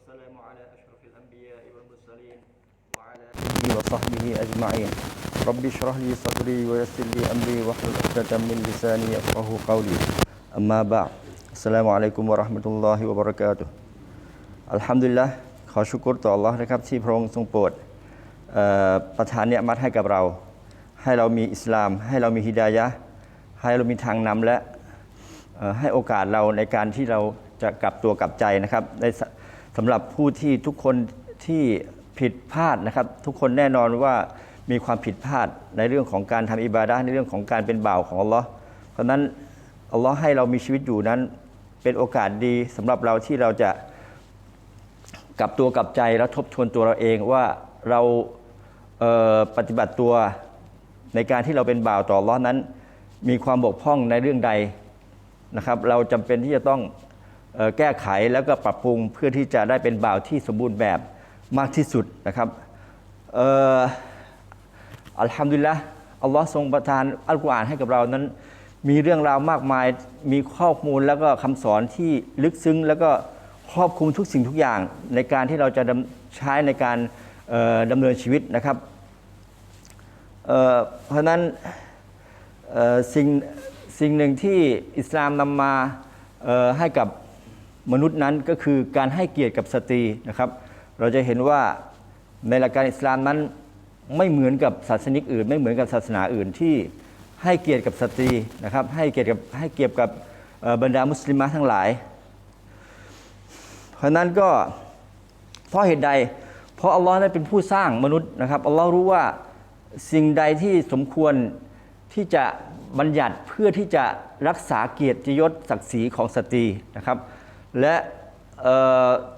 والسلام على أشرف الأنبياء والمرسلين وعلى آله وصحبه أجمعين رب اشرح لي صدري ويسر لي أمري واحلل عقدة من لساني يفقه قولي أما بعد السلام عليكم ورحمة الله وبركاته อัลฮัมดุลิลละขอชุกรต่อ Allah นะครับที่พระองค์ทรงโปรดเอ่อประทานเนี่ยมัดให้กับเรา ให้เรามีอิสลาม ให้เรามีฮิดายะห์ให้เรามีทางนำและเอ่อให้โอกาสเราในการที่เราจะกลับตัวกลับใจนะครับใน สำหรับผู้ที่ทุกคนที่ผิดพลาดนะครับ ทุกคนแน่นอนว่ามีความผิดพลาดในเรื่องของการทำอิบาดะในเรื่องของการเป็นบ่าวของอัลลอฮ์เพราะนั้นอัลลอฮ์ให้เรามีชีวิตอยู่นั้น เป็นโอกาสดีสำหรับเราที่เราจะกลับตัวกลับใจแล้วทบทวนตัวเราเองว่าเราเปฏิบัติตัวในการที่เราเป็นบ่าวต่ออัลลอฮ์นั้น มีความบกพร่องในเรื่องใดนะครับ เราจำเป็นที่จะต้อง แก้ไขแล้วก็ปรับปรุงเพื่อที่จะได้เป็นบ่าวที่สมบูรณ์แบบมากที่สุดนะครับเอ่ออัลฮัมดุลิละอัลลอฮ์ทรงประทานอัลกุรอานให้กับเรานั้น มีเรื่องราวมากมาย มีข้อมูลแล้วก็คำสอนที่ลึกซึ้ง แล้วก็ครอบคลุมทุกสิ่งทุกอย่าง ในการที่เราจะใช้ในการเอ่อดำเนินชีวิตนะครับเเพราะนั้นสิ่งสิ่งหนึ่งที่อิสลามนำมาให้กับ มนุษย์นั้นก็คือการให้เกียรติกับสตรีนะครับ เราจะเห็นว่าในหลักการอิสลามนั้นไม่เหมือนกับศาสนิกอื่น ไม่เหมือนกับศาสนาอื่นที่ให้เกียรติกับสตรีนะครับ ให้เกียรติกับให้เกียรติกับบรรดามุสลิมะทั้งหลาย เพราะนั้นก็เพราะเหตุใด เพราะอัลลอฮ์นั้นเป็นผู้สร้างมนุษย์นะครับอัลลอฮ์รู้ว่าสิ่งใดที่สมควรที่จะบัญญัติเพื่อที่จะรักษาเกียรติยศศักดิ์ศรีของสตรีนะครับ และ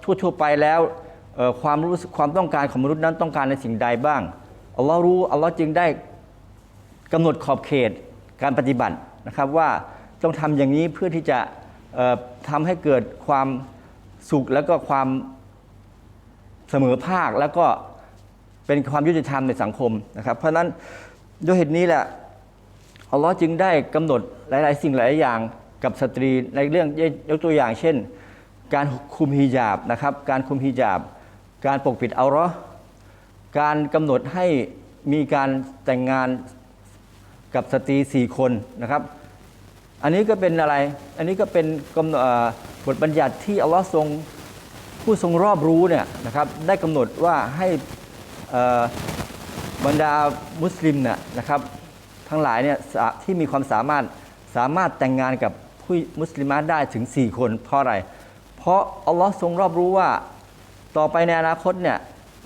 ทั่วๆไปแล้วความรู้สึกความต้องการของมนุษย์นั้นต้องการในสิ่งใดบ้างอัลลอฮ์รู้อัลลอฮ์จึงได้กำหนดขอบเขตการปฏิบัตินะครับว่าต้องทำอย่างนี้เพื่อที่จะเอ่อทำให้เกิดความสุขแล้วก็ความเสมอภาคแล้วก็เป็นความยุติธรรมในสังคมนะครับ เพราะฉะนั้นด้วยเหตุนี้แหละอัลลอฮ์จึงได้กำหนดหลาย ๆ สิ่งหลายๆอย่างกับสตรีในเรื่องยกตัวอย่าง เช่น การคุมฮิญาบนะครับ การคุมฮิญาบ การปกปิดเอาราะห์การกำหนดให้มีการแต่งงานกับสตรีสี่คนนะครับ อันนี้ก็เป็นอะไร อันนี้ก็เป็นกำบทบัญญัติที่อัลลอฮ์ทรงผู้ทรงรอบรู้เนี่ยนะครับ ได้กำหนดว่าให้บรรดามุสลิมเนี่ยนะครับ ทั้งหลายเนี่ยที่มีความสามารถสามารถแต่งงานกับผู้มุสลิมได้ถึง 4 คนเพราะอะไร เพราะอัลลอฮ์ทรงรอบรู้ว่า ต่อไปในอนาคตเนี่ย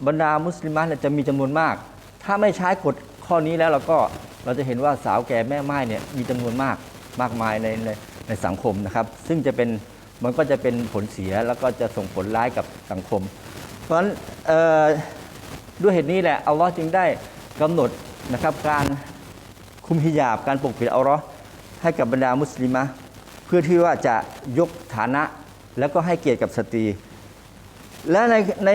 บรรดามุสลิมาเนี่ยจะมีจำนวนมาก ถ้าไม่ใช้กฎข้อนี้แล้วเราก็เราจะเห็นว่าสาวแก่แม่ไม้เนี่ยมีจำนวนมากมากมายในในในสังคมนะครับ ซึ่งจะเป็นมันก็จะเป็นผลเสียแล้วก็จะส่งผลร้ายกับสังคม เพราะฉะนั้นด้วยเหตุนี้แหละอัลลอฮ์จึงได้กำหนดนะครับการคุมฮิญาบการปกปิดอาเราะห์ให้กับบรรดามุสลิมะเพื่อที่ว่าจะยกฐานะ แล้วก็ให้เกียรติกับสตรี และในใน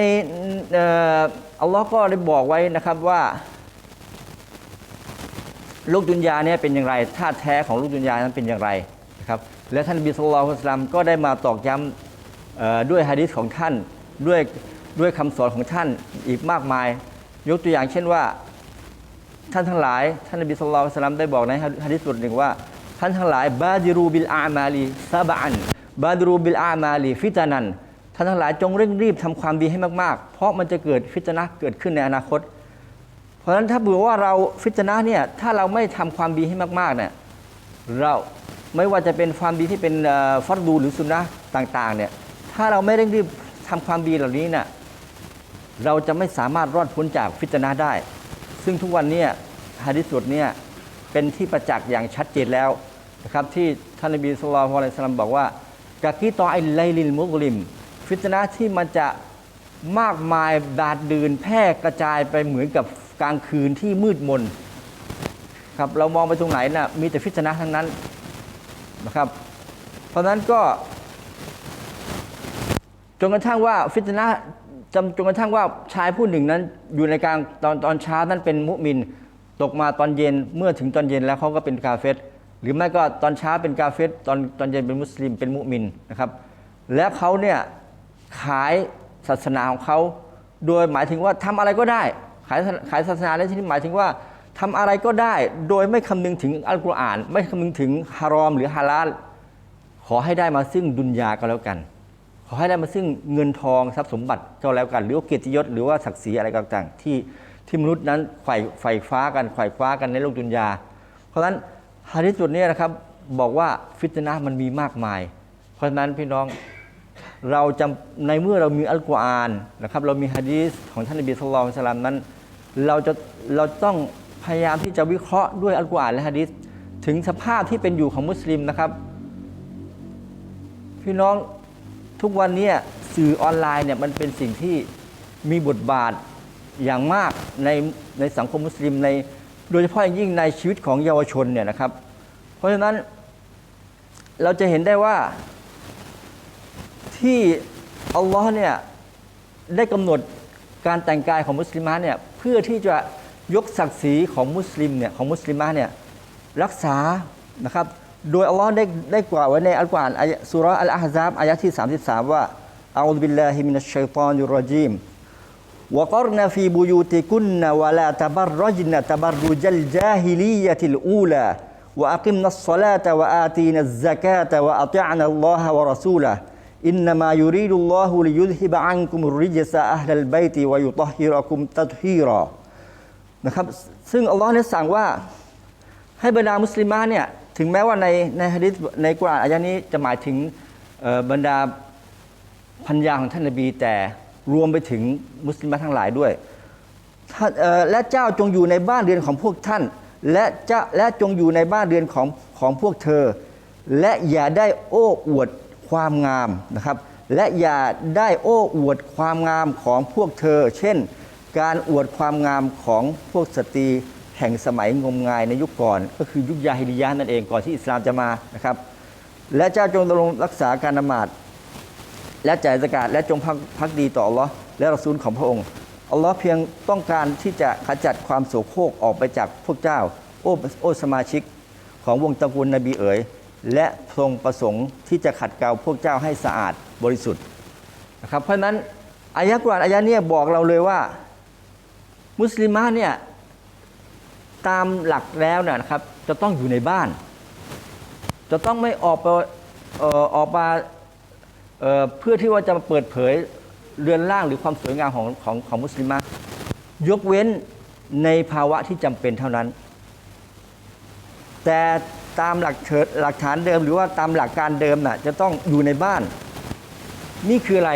อัลลอฮ์ก็ได้บอกไว้นะครับว่าโลกดุนยาเนี่ยเป็นอย่างไรท่าแท้ของโลกดุนยานั้นเป็นอย่างไรนะครับและท่านบีสุลต่านสลามก็ได้มาตอกย้ำด้วยฮะดิษของท่านด้วยด้วยคำสอนของท่านอีกมากมาย ยกตัวอย่างเช่นว่า ท่านทั้งหลาย ท่านนบีสุลต่านสลามได้บอกในฮะดิษบทหนึ่งว่า ท่านทั้งหลายบาดิรูบิลอามาลีซาบอัน บาดรูบิลอามาลีฟิตานันท่านทั้งหลายจงเร่งรีบทำความดีให้มากๆ เพราะมันจะเกิดฟิตนะเกิดขึ้นในอนาคต เพราะฉะนั้นถ้าเผื่อว่าเราฟิตนะเนี่ยถ้าเราไม่ทำความดีให้มากๆเนี่ยเราไม่ว่าจะเป็นความดีที่เป็นฟัรดูหรือสุนนะต่างๆเนี่ยถ้าเราไม่เร่งรีบทำความดีเหล่านี้เนี่ยเราจะไม่สามารถรอดพ้นจากฟิตนะได้ ซึ่งทุกวันนี้ฮะดิษบทเนี่ยเป็นที่ประจักษ์อย่างชัดเจนแล้วนะครับที่ท่านนบีสุลต่านอะลัยฮิสลามบอกว่า กากีตอไอไลลิลมุกลิม ฟิตนะที่มันจะมากมายดาดดืนแพร่กระจายไปเหมือนกับกลางคืนที่มืดมนครับเรามองไปตรงไหนนะ่ะมีแต่ฟิตนะทั้งนั้นนะครับ เพราะฉะนั้นก็จนกระทั่งว่าฟิตนะจำจนกระทั่งว่าชายผู้หนึ่งนั้นอยู่ในกลางตอนตอนเช้านั้นเป็นมุมิน ตกมาตอนเย็นเมื่อถึงตอนเย็นแล้วเขาก็เป็นกาเฟต หรือไม่ก็ตอนเช้าเป็นกาเฟตตอนตอนเย็นเป็นมุสลิมเป็นมุมินนะครับ และเขาเนี่ยขายศาสนาของเขาโดยหมายถึงว่าทำอะไรก็ได้ ขายขายศาสนาในที่นี้หมายถึงว่าทำอะไรก็ได้ โดยไม่คำนึงถึงอัลกุรอาน ไม่คำนึงถึงฮารอมหรือฮาลาลขอให้ได้มาซึ่งดุนยาก็แล้วกัน ขอให้ได้มาซึ่งเงินทองทรัพย์สมบัติก็แล้วกัน หรือเกียรติยศหรือว่าศักดิ์ศรีอะไรต่างๆ ที่ที่มนุษย์นั้นไข่ไฟฟ้ากันไขว่คว้ากันในโลกดุนยา เพราะฉะนั้น ฮะดิษจุดนี้นะครับบอกว่าฟิตนะห์มันมีมากมาย เพราะฉะนั้นพี่น้องเราจำในเมื่อเรามีอัลกุรอานนะครับ เรามีฮะดีษของท่านนบีสุลต่านสลามนั้น เราจะเราต้องพยายามที่จะวิเคราะห์ด้วยอัลกุรอานและฮะดีษถึงสภาพที่เป็นอยู่ของมุสลิมนะครับ พี่น้องทุกวันนี้สื่อออนไลน์เนี่ยมันเป็นสิ่งที่มีบทบาทอย่างมากในในสังคมมุสลิมใน โดยเฉพาะอย่างยิ่งในชีวิตของเยาวชนเนี่ยนะครับ เพราะฉะนั้นเราจะเห็นได้ว่าที่อัลลอฮ์เนี่ยได้กำหนดการแต่งกายของมุสลิมะเนี่ยเพื่อที่จะยกศักดิ์ศรีของมุสลิมเนี่ยของมุสลิมะเนี่ยรักษานะครับ โดยอัลลอฮ์ได้ได้กล่าวไว้ในอัลกุรอานสุราะอัลอาฮซาบอายะที่ 33 ว่าอัลลอฮฺบิลลาฮิมินัชชัยฏอนิรรจีม وقرن في بيوتكن ولا تبرجن تبرج الجاهلية الأولى وأقمنا الصلاة وآتينا الزكاة وأطعنا الله ورسوله إنما يريد الله ليذهب عنكم الرجس أهل البيت ويطهركم تطهيرا นะครับซึ่งอัลลอฮ์เนี่ยสั่งว่าให้บรรดามุสลิมะเนี่ยถึงแม้ว่าในในฮะดิษในกุรอานอายะนี้จะหมายถึงเอ่อบรรดา พัญญาของท่านนบีแต่ รวมไปถึงมุสลิมทั้งหลายด้วยและเจ้าจงอยู่ในบ้านเรือนของพวกท่าน และเจ้าและจงอยู่ในบ้านเรือนของของพวกเธอ และอย่าได้โอ้อวดความงามนะครับ และอย่าได้โอ้อวดความงามของพวกเธอ เช่น การอวดความงามของพวกสตรีแห่งสมัยงมงายในยุคก่อน ก็คือยุคยาฮิลิยะนั่นเองก่อนที่อิสลามจะมานะครับ และเจ้าจงดำรงรักษาการนมาด และจ่ายสกาดและจงพักพกดีต่ออัลลอฮ์และรอซูลของพระองค์อัลลอฮ์เพียงต้องการที่จะขจัดความโสโครกออกไปจากพวกเจ้า โอ้โอ้สมาชิกของวงตระกูลนบีเอ๋ยและทรงประสงค์ที่จะขัดเกลาพวกเจ้าให้สะอาดบริสุทธิ์นะครับเพราะนั้นอายะกรานอายะเนี้บอกเราเลยว่า มุสลิมะเนี่ยตามหลักแล้วเนี่ยนะครับจะต้องอยู่ในบ้าน จะต้องไม่ออกไปเอ่อออกมา เอ่อเพื่อที่ว่าจะมาเปิดเผยเรือนร่างหรือความสวยงามของของของมุสลิมะยกเว้นในภาวะที่จำเป็นเท่านั้น แต่ตามหลักเถิดหลักฐานเดิมหรือว่าตามหลักการเดิมน่ะจะต้องอยู่ในบ้าน นี่คืออะไร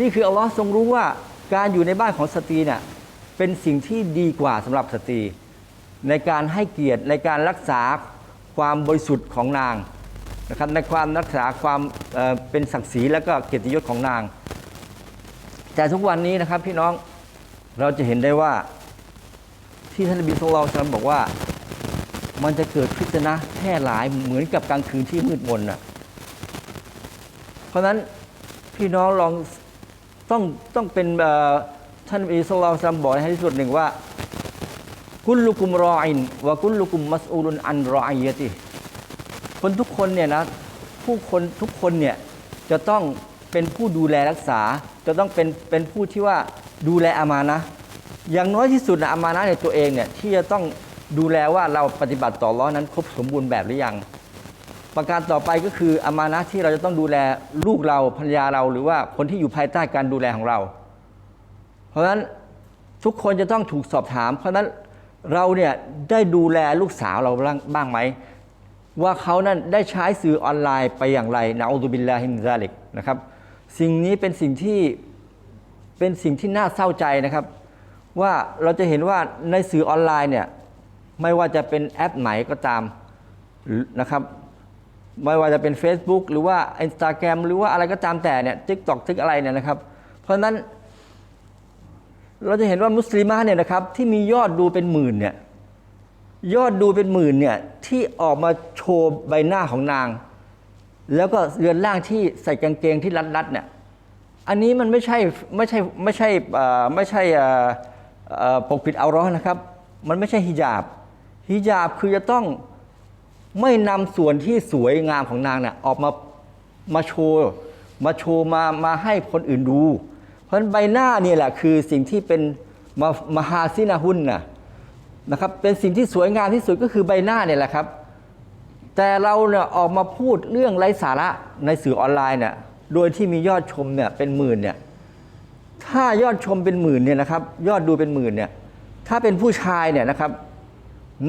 นี่คืออัลลอฮ์ทรงรู้ว่าการอยู่ในบ้านของสตรีเนี่ยเป็นสิ่งที่ดีกว่าสำหรับสตรี ในการให้เกียรติในการรักษาความบริสุทธิ์ของนาง นะครับในความรักษาความเเป็นศักดิ์ศรีและก็เกียรติยศของนาง แต่ทุกวันนี้นะครับพี่น้องเราจะเห็นได้ว่าที่ท่านนบีสุลต่านบอกว่ามันจะเกิดพิษนะแพร่หลายเหมือนกับกลางคืนที่มืดมนน่ะเพราะฉะนั้นพี่น้องลองต้องต้องเป็นท่านนบีสุลต่านบอกให้ที่สุดหนึ่งว่า กุลลุกุมรออินวะกุลลุกุมมัสอูลุนอันรออียะติ คนทุกคนเนี่ยนะผู้คนทุกคนเนี่ยจะต้องเป็นผู้ดูแลรักษา จะต้องเป็นเป็นผู้ที่ว่าดูแลอามานะ อย่างน้อยที่สุดนะอามานะในตัวเองเนี่ยที่จะต้องดูแลว่าเราปฏิบัติต่อร้อนนั้นครบสมบูรณ์แบบหรือยัง ประการต่อไปก็คืออามานะที่เราจะต้องดูแลลูกเราภรรยาเราหรือว่าคนที่อยู่ภายใต้การดูแลของเรา เพราะฉะนั้นทุกคนจะต้องถูกสอบถาม เพราะฉะนั้นเราเนี่ยได้ดูแลลูกสาวเราบ้างบ้างไหม ว่าเขานั้นได้ใช้สื่อออนไลน์ไปอย่างไรนะอุบิลลาฮิมินซาลิกนะครับ สิ่งนี้เป็นสิ่งที่เป็นสิ่งที่น่าเศร้าใจนะครับ ว่าเราจะเห็นว่าในสื่อออนไลน์เนี่ยไม่ว่าจะเป็นแอปไหนก็ตามนะครับ ไม่ว่าจะเป็น Facebook หรือว่า Instagram หรือว่าอะไรก็ตามแต่เนี่ยทิกตอกทิกอะไรเนี่ยนะครับ เพราะฉะนั้น เราจะเห็นว่ามุสลิมะเนี่ยนะครับที่มียอดดูเป็นหมื่นเนี่ย ยอดดูเป็นหมื่นเนี่ยที่ออกมาโชว์ใบหน้าของนาง แล้วก็เรือนร่างที่ใส่กางเกงที่รัดๆเนี่ยอันนี้มันไม่ใช่ไม่ใช่ไม่ใช่ไม่ใช่ปกปิดเอาร้อนนะครับ มันไม่ใช่ฮิญาบฮิญาบคือจะต้องไม่นำส่วนที่สวยงามของนางเนี่ยออกมามาโชว์มาโชว์มามาให้คนอื่นดู เพราะใบหน้านี่แหละคือสิ่งที่เป็นมามหาซินาหุนน่ะ นะครับเป็นสิ่งที่สวยงามที่สุดก็คือใบหน้าเนี่ยแหละครับ แต่เราเนี่ยออกมาพูดเรื่องไร้สาระในสื่อออนไลน์เนี่ยโดยที่มียอดชมเนี่ยเป็นหมื่นเนี่ยถ้ายอดชมเป็นหมื่นเนี่ยนะครับ ยอดดูเป็นหมื่นเนี่ยถ้าเป็นผู้ชายเนี่ยนะครับ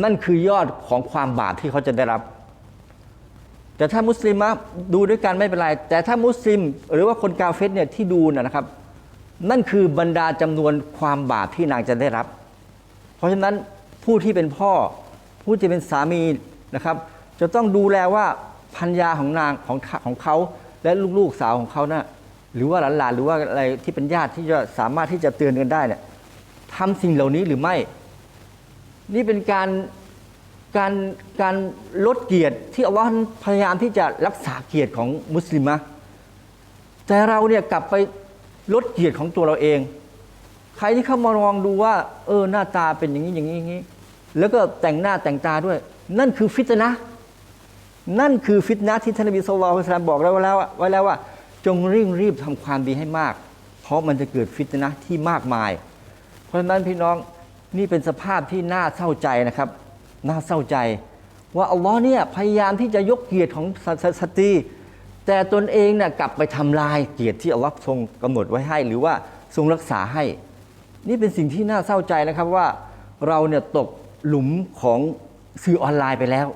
นั่นคือยอดของความบาปที่เขาจะได้รับ แต่ถ้ามุสลิมดูด้วยกันไม่เป็นไร แต่ถ้ามุสลิม หรือว่าคนกาเฟสเนี่ยที่ดูนะนะครับ นั่นคือบรรดาจำนวนความบาปที่นางจะได้รับ เพราะฉะนั้น ผู้ที่เป็นพ่อ ผู้ที่เป็นสามีนะครับ จะต้องดูแลว่าพัญญาของนางของของเขาและลูกๆสาวของเขานะ่ะหรือว่าหลานๆหรือว่าอะไรที่เป็นญาติที่จะสามารถที่จะเตือนกันได้เนี่ยทำสิ่งเหล่านี้หรือไม่ นี่เป็นการการการลดเกียรติที่อัลลอฮ์พยายามที่จะรักษาเกียรติของมุสลิมะแต่เราเนี่ยกลับไปลดเกียรติของตัวเราเอง ใครที่เข้ามามองดูว่า เออหน้าตาเป็นอย่างนี้อย่างนี้อย่างนี้ แล้วก็แต่งหน้าแต่งตาด้วย นั่นคือฟิตนะนั่นคือฟิตนะที่ท่านนบีสุลต่านบอกแล้วแล้วไว้แล้วว่า จงรีบรีบทำความดีให้มาก เพราะมันจะเกิดฟิตนะที่มากมาย เพราะฉะนั้นพี่น้องนี่เป็นสภาพที่น่าเศร้าใจนะครับ น่าเศร้าใจ ว่าอัลลอฮ์เนี่ยพยายามที่จะยกเกียรติของสสสตรีแต่ตนเองเนี่ยกลับไปทำลายเกียรติที่อัลลอฮ์ทรงกำหนดไว้ให้ หรือว่าทรงรักษาให้ นี่เป็นสิ่งที่น่าเศร้าใจนะครับว่าเราเนี่ยตก หลุมของสื่อออนไลน์ไปแล้ว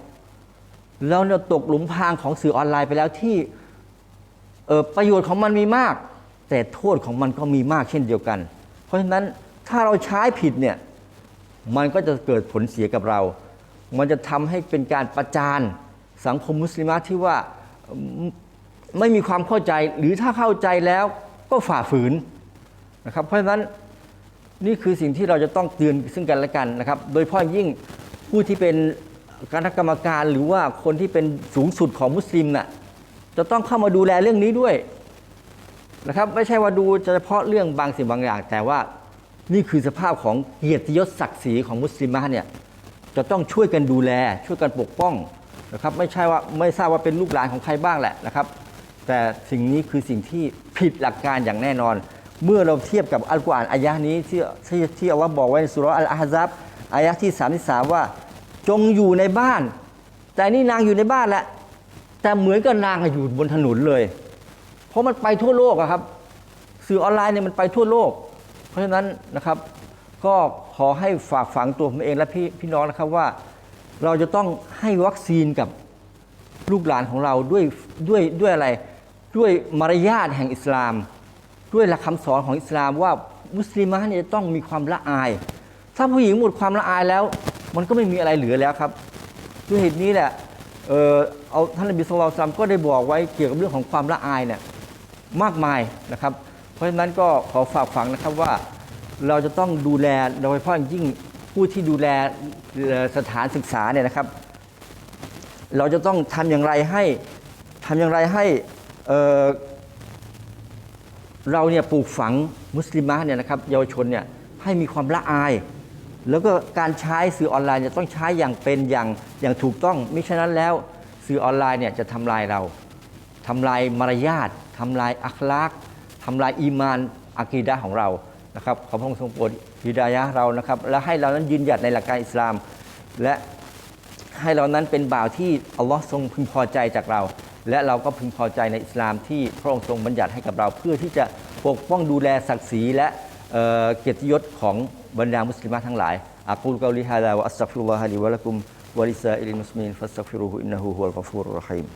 เราเนี่ยตกหลุมพรางของสื่อออนไลน์ไปแล้วที่เประโยชน์ของมันมีมาก แต่โทษของมันก็มีมากเช่นเดียวกัน เพราะฉะนั้นถ้าเราใช้ผิดเนี่ยมันก็จะเกิดผลเสียกับเรา มันจะทำให้เป็นการประจานสังคมมุสลิมะที่ว่าไม่มีความเข้าใจหรือถ้าเข้าใจแล้วก็ฝ่าฝืนนะครับ เพราะฉะนั้น นี่คือสิ่งที่เราจะต้องเตือนซึ่งกันและกันนะครับ โดยเฉพาะอยยิ่งผู้ที่เป็นคณะกรรมการหรือว่าคนที่เป็นสูงสุดของมุสลิมน่ะจะต้องเข้ามาดูแลเรื่องนี้ด้วยนะครับ ไม่ใช่ว่าดูเฉพาะเรื่องบางสิ่งบางอย่าง แต่ว่านี่คือสภาพของเกียรติยศศักดิ์ศรีของมุสลิมะเนี่ยจะต้องช่วยกันดูแล ช่วยกันปกป้องนะครับ ไม่ใช่ว่าไม่ทราบว่าเป็นลูกหลานของใครบ้างแหละนะครับ แต่สิ่งนี้คือสิ่งที่ผิดหลักการอย่างแน่นอน เมื่อเราเทียบกับอัลกุรอานอายะนี้ที่ที่ที่อัลลอฮ์บอกไว้ในสุรอัลอาฮซับอายะห์ที่ 33 ว่า จงอยู่ในบ้าน แต่นี่นางอยู่ในบ้านแหละแต่เหมือนกับนางอะอยู่บนถนนเลย เพราะมันไปทั่วโลกอะครับ สื่อออนไลน์เนี่ยมันไปทั่วโลก เพราะฉะนั้นนะครับ ก็ขอให้ฝากฝังตัวผมเองและพี่พี่น้องนะครับว่า เราจะต้องให้วัคซีนกับลูกหลานของเราด้วยด้วยด้วยอะไร ด้วยมารยาทแห่งอิสลาม ด้วยหลักคำสอนของอิสลามว่ามุสลิมะเนี่ยจะต้องมีความละอาย ถ้าผู้หญิงหมดความละอายแล้ว มันก็ไม่มีอะไรเหลือแล้วครับด้วยเหตุนี้แหละเออเอาท่านนบีสุลต่านก็ได้บอกไว้เกี่ยวกับเรื่องของความละอายเนี่ยมากมายนะครับ เพราะฉะนั้นก็ขอฝากฝังนะครับว่าเราจะต้องดูแลโดยเฉพาะยิ่งผู้ที่ดูแลสถานศึกษาเนี่ยนะครับ เราจะต้องทำอย่างไรให้ทำอย่างไรให้ เราเนี่ยปลูกฝังมุสลิมะเนี่ยนะครับเยาวชนเนี่ยให้มีความละอาย แล้วก็การใช้สื่อออนไลน์จะต้องใช้อย่างเป็นอย่างอย่างถูกต้องมิฉะนั้นแล้วสื่อออนไลน์เนี่ยจะทำลายเราทำลายมารยาททำลายอัคลากทำลายอีมานอากีดะของเรานะครับขอพระองค์ทรงโปรดฮิดายะเรานะครับ และให้เรานั้นยืนหยัดในหลักการอิสลาม และให้เรานั้นเป็นบ่าวที่อัลลอฮ์ทรงพึงพอใจจากเรา และเราก็พึงพอใจในอิสลามที่พระองค์ทรงบัญญัติให้กับเราเพื่อที่จะปกป้องดูแลศักดิ์ศรีและเเกียรติยศของบรรดามุสลิมทั้งหลายอักูลกาลิฮาลาวะอัสซัฟิรุลลอฮะลิวะลักุมวะลิซาอิลิมุสลิมีนฟัสซัฟิรุฮุอินนะฮูฮุวัลกัฟูรุรรฮีม